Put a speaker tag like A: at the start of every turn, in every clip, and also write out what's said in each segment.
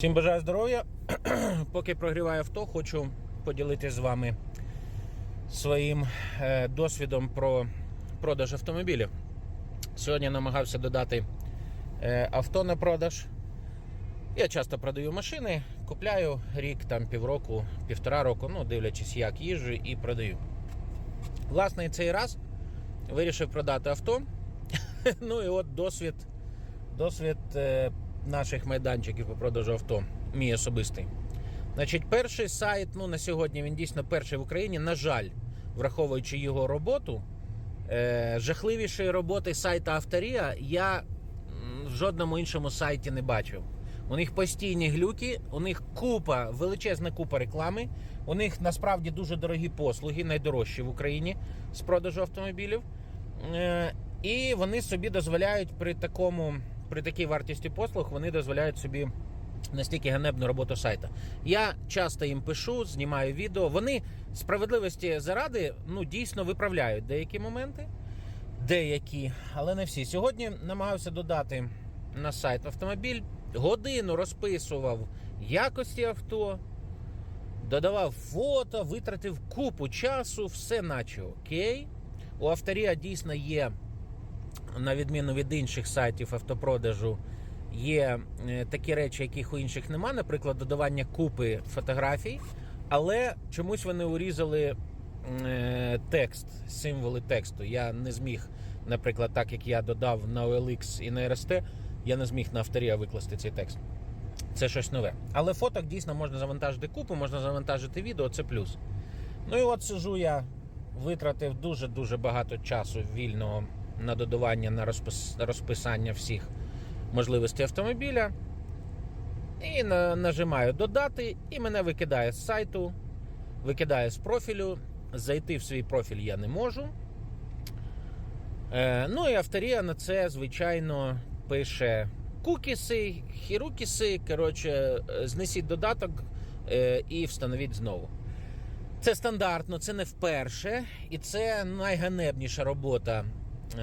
A: Всім бажаю здоров'я. Поки прогріваю авто, хочу поділитися з вами своїм е, досвідом про продаж автомобілів. Сьогодні намагався додати е, авто на продаж. Я часто продаю машини, купляю рік, там півроку, півтора року, ну дивлячись, як їжджу і продаю. Власне, цей раз вирішив продати авто. ну і от досвід, досвід е, наших майданчиків по продажу авто, мій особистий. Значить, перший сайт, ну на сьогодні він дійсно перший в Україні. На жаль, враховуючи його роботу, е, жахливішої роботи сайта Авторія я в жодному іншому сайті не бачив. У них постійні глюки, у них купа, величезна купа реклами. У них насправді дуже дорогі послуги, найдорожчі в Україні з продажу автомобілів. Е, і вони собі дозволяють при такому, при такій вартості послуг, вони дозволяють собі настільки ганебну роботу сайта. Я часто їм пишу, знімаю відео. Вони справедливості заради ну дійсно виправляють деякі моменти, деякі, але не всі. Сьогодні намагався додати на сайт автомобіль. Годину розписував якості авто, додавав фото, витратив купу часу, все наче окей. У авторія дійсно є, на відміну від інших сайтів автопродажу, є е, такі речі, яких у інших нема, наприклад, додавання купи фотографій, але чомусь вони урізали е, текст, символи тексту. Я не зміг, наприклад, так як я додав на OLX і на RST, я не зміг на авторія викласти цей текст. Це щось нове. Але фоток дійсно можна завантажити купу, можна завантажити відео, це плюс. Ну і от сижу я, витратив дуже-дуже багато часу вільного на додавання, на розписання всіх можливостей автомобіля. І нажимаю додати, і мене викидає з сайту, викидає з профілю. Зайти в свій профіль я не можу. Е, ну і авторія на це, звичайно, пише кукіси, хірукіси. Коротше, е, знесіть додаток е, і встановіть знову. Це стандартно, це не вперше, і це найганебніша робота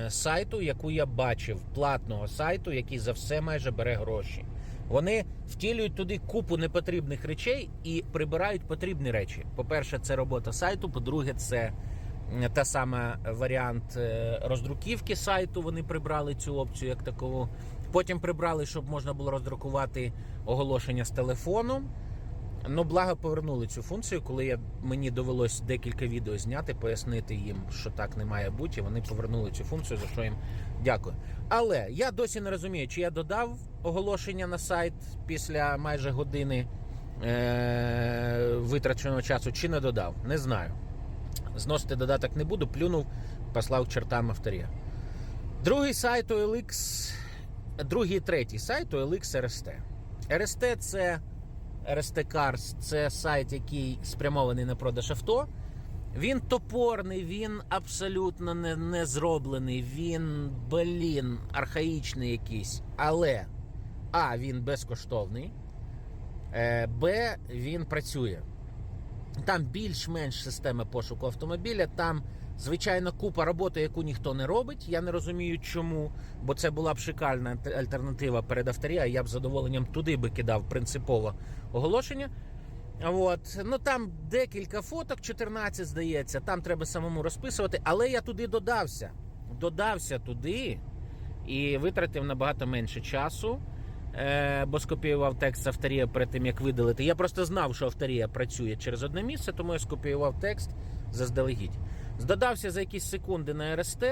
A: сайту, яку я бачив, платного сайту, який за все майже бере гроші. Вони втілюють туди купу непотрібних речей і прибирають потрібні речі. По-перше, це робота сайту. По-друге, це та сама варіант е, роздруківки сайту. Вони прибрали цю опцію як такову. Потім прибрали, щоб можна було роздрукувати оголошення з телефоном. Ну, благо повернули цю функцію, коли я, мені довелось декілька відео зняти, пояснити їм, що так не має бути. Вони повернули цю функцію, за що їм дякую. Але я досі не розумію, чи я додав оголошення на сайт після майже години е- витраченого часу, чи не додав. Не знаю. Зносити додаток не буду, плюнув, послав чертам авторія. Другий сайт OLX, другий і третій сайт OLX RST. RST це. RST Cars це сайт, який спрямований на продаж авто. Він топорний, він абсолютно не, не зроблений, він, блін, архаїчний якийсь. Але А, він безкоштовний, е, Б, він працює. Там більш-менш система пошуку автомобіля. Там, звичайно, купа роботи, яку ніхто не робить. Я не розумію, чому. Бо це була б шикарна альтернатива перед авторія. Я б задоволенням туди би кидав принципово оголошення. От. Ну там декілька фоток, 14, здається. Там треба самому розписувати. Але я туди додався. Додався туди і витратив набагато менше часу. Е, бо скопіював текст авторія перед тим, як видалити. Я просто знав, що авторія працює через одне місце, тому я скопіював текст заздалегідь. Здодався за якісь секунди на РСТ.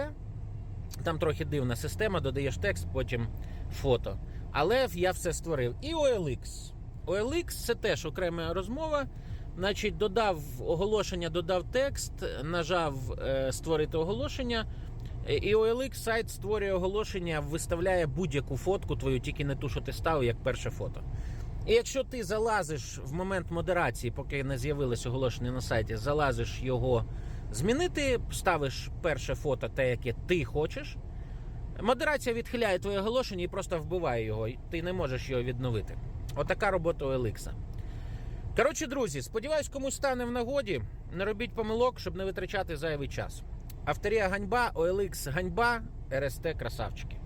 A: Там трохи дивна система, додаєш текст, потім фото. Але я все створив. І OLX. OLX це теж окрема розмова. Значить, додав оголошення, додав текст, нажав е, створити оголошення. І OLX сайт створює оголошення, виставляє будь-яку фотку твою, тільки не ту, що ти ставив, як перше фото. І якщо ти залазиш в момент модерації, поки не з'явилось оголошення на сайті, залазиш його змінити, ставиш перше фото, те, яке ти хочеш. Модерація відхиляє твоє оголошення і просто вбиває його. Ти не можеш його відновити. Отака робота у OLX. Коротше, друзі, сподіваюсь, комусь стане в нагоді. Не робіть помилок, щоб не витрачати зайвий час. Авторія ганьба, OLX ганьба, РСТ красавчики.